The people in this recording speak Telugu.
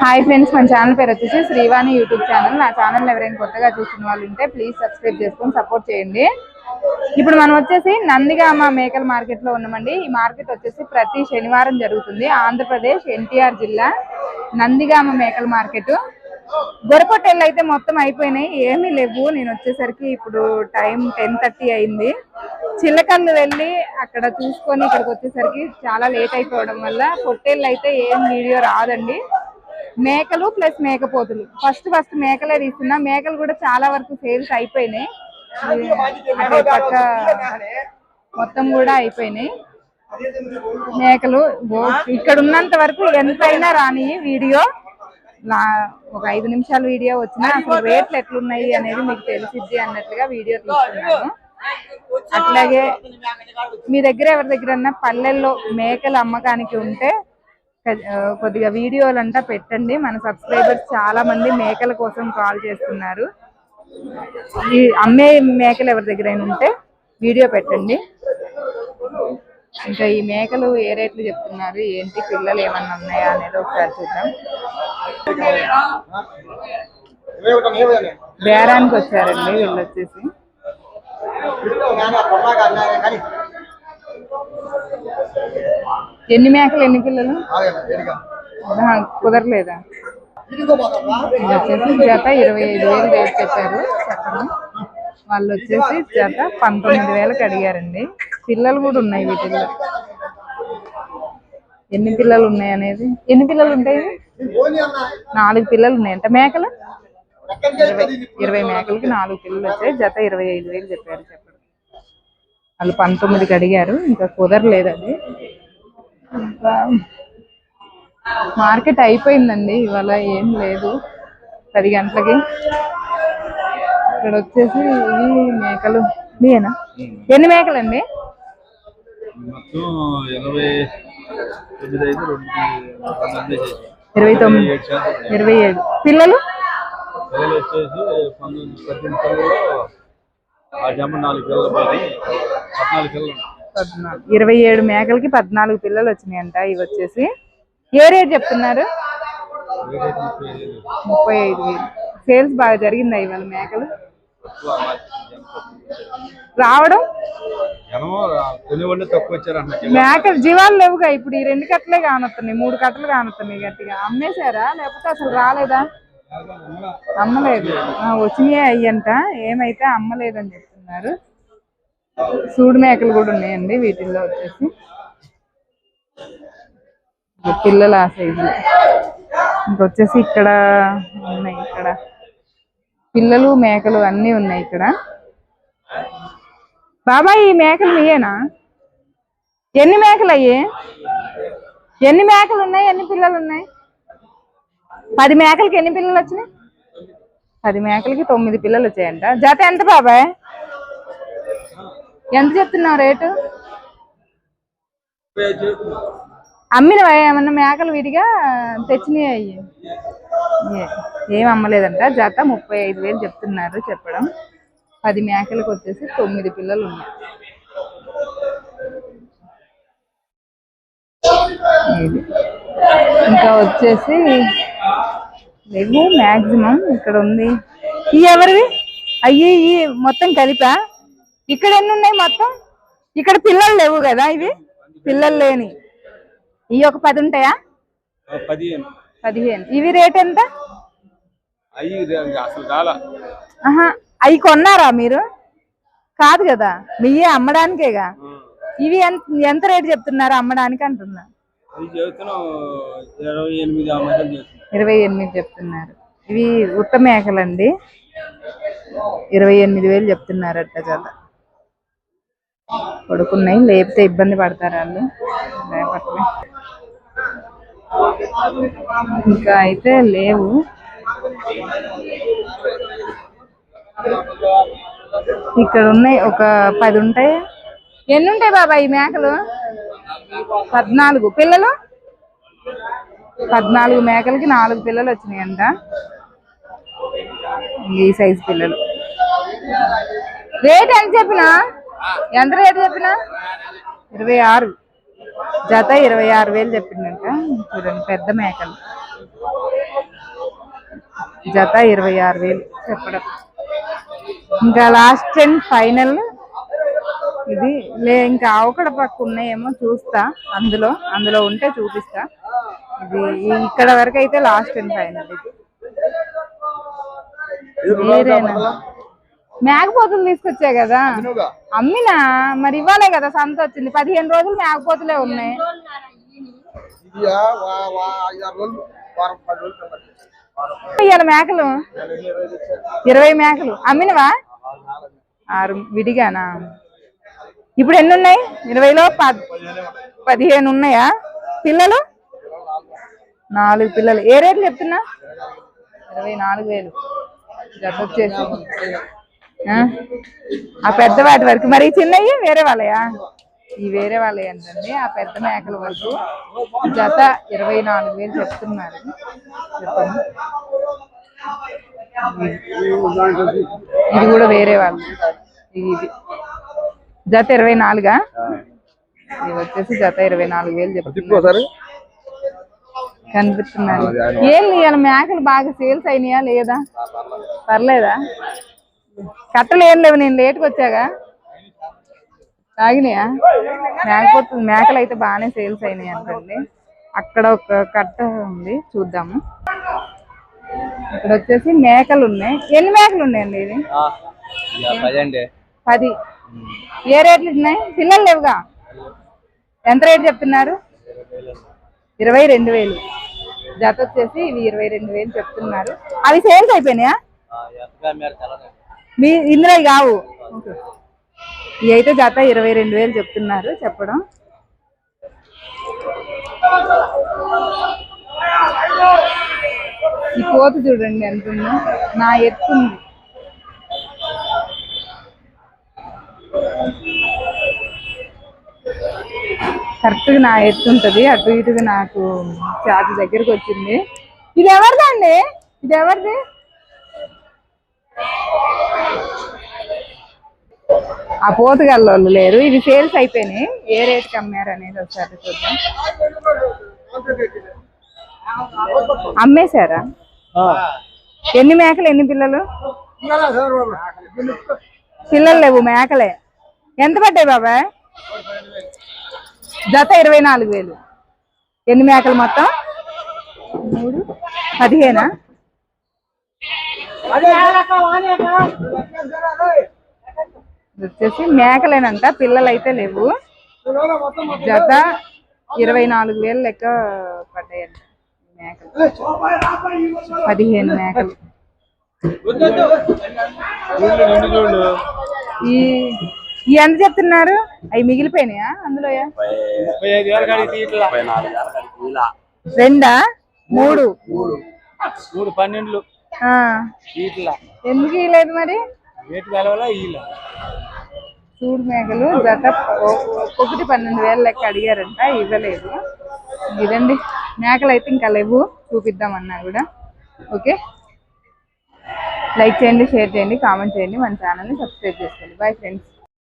హాయ్ ఫ్రెండ్స్ మన ఛానల్ పేరు వచ్చేసి శ్రీవాణి యూట్యూబ్ ఛానల్ నా ఛానల్ ఎవరైనా కొత్తగా చూసిన వాళ్ళు ఉంటే ప్లీజ్ సబ్స్క్రైబ్ చేసుకొని సపోర్ట్ చేయండి. ఇప్పుడు మనం వచ్చేసి నందిగామ మేకల మార్కెట్లో ఉన్నామండి. ఈ మార్కెట్ వచ్చేసి ప్రతి శనివారం జరుగుతుంది. ఆంధ్రప్రదేశ్ ఎన్టీఆర్ జిల్లా నందిగామ మేకల మార్కెట్ గొరపొట్టెళ్ళు అయితే మొత్తం అయిపోయినాయి. ఏమీ లేవు. నేను వచ్చేసరికి ఇప్పుడు టైం టెన్ థర్టీ అయింది. చిల్లకల్లు వెళ్ళి అక్కడ చూసుకొని ఇక్కడికి వచ్చేసరికి చాలా లేట్ అయిపోవడం వల్ల పొట్టేళ్ళు అయితే ఏం వీడియో రాదండి. మేకలు ప్లస్ మేకపోతులు. ఫస్ట్ ఫస్ట్ మేకలే తీస్తున్నా. మేకలు కూడా చాలా వరకు సేల్స్ అయిపోయినాయి. అదే పక్క మొత్తం కూడా అయిపోయినాయి. మేకలు ఇక్కడ ఉన్నంత వరకు ఎంతైనా రాని వీడియో. ఒక ఐదు నిమిషాల వీడియో వచ్చినా అసలు రేట్లు ఎట్లున్నాయి అనేది మీకు తెలిసిద్ది అన్నట్లుగా వీడియో తీసుకున్నాను అట్లాగే మీ దగ్గర ఎవరి దగ్గర పల్లెల్లో మేకలు అమ్మకానికి ఉంటే కొద్దిగా వీడియోలు అంతా పెట్టండి. మన సబ్స్క్రైబర్స్ చాలా మంది మేకల కోసం కాల్ చేస్తున్నారు. ఈ అమ్మే మేకలు ఎవరి దగ్గర ఉంటే వీడియో పెట్టండి. ఇంకా ఈ మేకలు ఏ రేట్లు చెప్తున్నారు? ఏంటి పిల్లలు ఏమన్నా ఉన్నాయా అనేది ఒకసారి చూద్దాం. బేరానికి వచ్చారండి వీళ్ళు వచ్చేసి ఎన్ని మేకలు ఎన్ని పిల్లలు? కుదరలేదా? వచ్చేసి జత ఇరవై ఐదు వేలు రేట్ చెప్పారు చెప్పడం వాళ్ళు వచ్చేసి జత పంతొమ్మిది వేలకు అడిగారండి. పిల్లలు కూడా ఉన్నాయి వీటిల్లో. ఎన్ని పిల్లలు ఉన్నాయి అనేది? ఎన్ని పిల్లలు ఉంటాయి? నాలుగు పిల్లలు ఉన్నాయంట. మేకలు? ఇరవై ఇరవై మేకలకి నాలుగు పిల్లలు వచ్చాయి జత ఇరవై ఐదు వేలు చెప్పారు చెప్పడం. వాళ్ళు పంతొమ్మిదికి అడిగారు. ఇంకా కుదరలేదు అది ఇంకా మార్కెట్ అయిపోయిందండి. ఇవాళ ఏం లేదు. పది గంటలకి ఇక్కడ వచ్చేసి ఇవి మేకలు. మీయేనా? ఎన్ని మేకలండి? మొత్తం ఇరవై తొమ్మిది ఇరవై ఏడు. పిల్లలు? ఇరవై ఏడు మేకలకి పద్నాలుగు పిల్లలు వచ్చినాయంట ఇవి వచ్చేసి. ఏ రేట్ చెప్తున్నారు? ముప్పై ఐదు వేలు. సేల్స్ బాగా జరిగిందా ఇవాళ మేకలు. రావడం? మేకలు జీవాలు లేవుగా ఇప్పుడు ఈ రెండు కట్టలే కానొస్తున్నాయి మూడు కట్టలు కానొస్తున్నాయి గట్టిగా. అమ్మేశారా? లేకపోతే అసలు రాలేదా? అమ్మలేదు. వచ్చినాయి అయ్యంట ఏమైతే అమ్మలేదని చెప్తున్నారు. సూడు మేకలు కూడా ఉన్నాయండి వీటిల్లో వచ్చేసి. పిల్లల ఆ సైజులు ఇంకొచ్చేసి ఇక్కడ ఉన్నాయి ఇక్కడ. పిల్లలు మేకలు అన్నీ ఉన్నాయి ఇక్కడ. బాబాయ్ ఈ మేకలు మీయేనా? ఎన్ని మేకలు అయ్యి? ఎన్ని మేకలు ఉన్నాయి ఎన్ని పిల్లలు ఉన్నాయి? పది మేకలకి ఎన్ని పిల్లలు వచ్చినాయి? పది మేకలకి తొమ్మిది పిల్లలు వచ్చాయంట. జత ఎంత బాబాయ్? ఎంత చెప్తున్నావు రేటు? అమ్మినవా? ఏమన్నా మేకలు విడిగా తెచ్చినాయి అయ్యి? ఏ- ఏం అమ్మలేదంట. జత ముప్పై ఐదు వేలు చెప్తున్నారు చెప్పడం. పది మేకలకు వచ్చేసి తొమ్మిది పిల్లలు ఉన్నాయి. ఇది ఇంకా వచ్చేసి లేవు మాక్సిమం ఇక్కడ ఉంది. ఈ ఎవరివి? అయ్యి ఈ మొత్తం కలిపా? ఇక్కడ ఎన్ని ఉన్నాయి మొత్తం? ఇక్కడ పిల్లలు లేవు కదా ఇవి? పిల్లలు లేని. ఈ ఒక పది ఉంటాయా? పదిహేను. ఇవి రేట్ ఎంత? అవి కొన్నారా మీరు? కాదు కదా మీయే అమ్మడానికేగా. ఇవి ఎంత రేట్ చెప్తున్నారు అమ్మడానికి అంటున్నా? ఇరవై ఎనిమిది చెప్తున్నారు. ఇవి ఉత్త మేకలండి ఇరవై ఎనిమిది వేలు చెప్తున్నారట జత. పడుకున్నాయి లేపితే ఇబ్బంది పడతారు వాళ్ళు. ఇంకా అయితే లేవు. ఇక్కడ ఉన్నాయి ఒక పది ఉంటాయి? ఎన్ని ఉంటాయి బాబాయ్ ఈ మేకలు? పద్నాలుగు. పిల్లలు? పద్నాలుగు మేకలకి నాలుగు పిల్లలు వచ్చినాయంట. ఈ సైజు పిల్లలు. రేట్ ఎంత చెప్పినా? ఎంత రేట్ చెప్పినా? ఇరవై ఆరు. జత ఇరవై ఆరు వేలు చెప్పిందంట. చూడండి పెద్ద మేకలు. జత ఇరవై ఆరు వేలు చెప్పడం. ఇంకా లాస్ట్ అండ్ ఫైనల్ ఇది. లే ఇంకా అవకడ పక్క ఉన్నాయేమో చూస్తా. అందులో అందులో ఉంటే చూపిస్తా. ఇది ఇక్కడ వరకు అయితే లాస్ట్ అండ్ ఫైనల్ ఇది. వేరేనా మేకపోతులు తీసుకొచ్చా కదా? అమ్మినా? మరి ఇవ్వాలే కదా సంత వచ్చింది. పదిహేను రోజులు మేకపోతులే ఉన్నాయి. ఇవాళ మేకలు? ఇరవై మేకలు. అమ్మినవా? ఆరు విడిగానా? ఇప్పుడు ఎన్ని ఉన్నాయి? ఇరవైలో పద్ పదిహేను ఉన్నాయా? పిల్లలు? నాలుగు పిల్లలు. ఏ రేట్లు చెప్తున్నా? ఇరవై నాలుగు వేలు. జత వచ్చేసి ఆ? పెద్ద వాటి వరకు. మరి చిన్నవి వేరే వాళ్ళయా? ఈ వేరే వాళ్ళే అంటండి. ఆ పెద్ద మేకల వరకు. జత ఇరవై నాలుగు వేలు చెప్తున్నారు. ఇది కూడా వేరే వాళ్ళు. ఇది జత ఇరవై నాలుగా? ఇది వచ్చేసి జత ఇరవై నాలుగు వేలు చెప్తున్నారు. కనిపిస్తున్నారు ఇవాళ మేకలు బాగా సేల్స్ అయినాయా లేదా? పర్లేదా? కట్టలు ఏం లేవు నేను లేట్కి వచ్చాగా. తాగినాయా? మేకపోతు మేకలు అయితే బాగానే సేల్స్ అయినాయి అంటండి. అక్కడ ఒక కట్ట ఉంది చూద్దాము. ఇక్కడ వచ్చేసి మేకలు ఉన్నాయి. ఎన్ని మేకలు ఉన్నాయండి ఇది పది ఏ రేట్లు ఉన్నాయి? పిల్లలు లేవుగా? ఎంత రేట్ చెప్తున్నారు? ఇరవై రెండు వేలు. జత వచ్చేసి ఇవి ఇరవై రెండు వేలు చెప్తున్నారు. అవి సేల్స్ అయిపోయినాయా? మీ ఇందులో కావు ఇవి అయితే జత ఇరవై రెండు వేలు చెప్తున్నారు చెప్పడం. ఈ కోత చూడండి ఎంత ఉందో. నా ఎత్తు ఉంది. నా ఎత్తు ఉంటుంది. అటు ఇటుగా నాకు చాతి దగ్గరకు వచ్చింది. ఇది ఎవరిదండి? ఇది ఎవరిది? ఆ పోతుగల్లో వాళ్ళు లేరు. ఇవి సేల్స్ అయిపోయినాయి. ఏ రేట్కి అమ్మారు అనేది ఒకసారి చూద్దాం. అమ్మేశారా? ఎన్ని మేకలు ఎన్ని పిల్లలు? పిల్లలు లేవు మేకలే. ఎంత పడ్డాయి బాబాయ్ జత ఇరవై నాలుగు వేలు. ఎన్ని మేకలు మొత్తం? మూడు? పదిహేనా? వచ్చేసి మేకలేనంట పిల్లలు అయితే లేవు. జత ఇరవై నాలుగు వేలు లెక్క పడ్డాయంట మేకలు. పదిహేను మేకలు. ఈ ఈ ఎంత చెప్తున్నారు? అవి మిగిలిపోయినాయా అందులో? రెండా? మూడు. మూడు. తీయట్లా ఎందుకు ఇలేదు మరి? చూడు మేకలు జత ఒకటి పన్నెండు వేల లెక్క అడిగారంట ఇవ్వలేదు. ఇదండి. మేకలు అయితే ఇంకా లేవు చూపిద్దామన్నా కూడా. ఓకే? లైక్ చేయండి షేర్ చేయండి కామెంట్ చేయండి మన ఛానల్ని సబ్స్క్రైబ్ చేసుకోండి. Bye friends.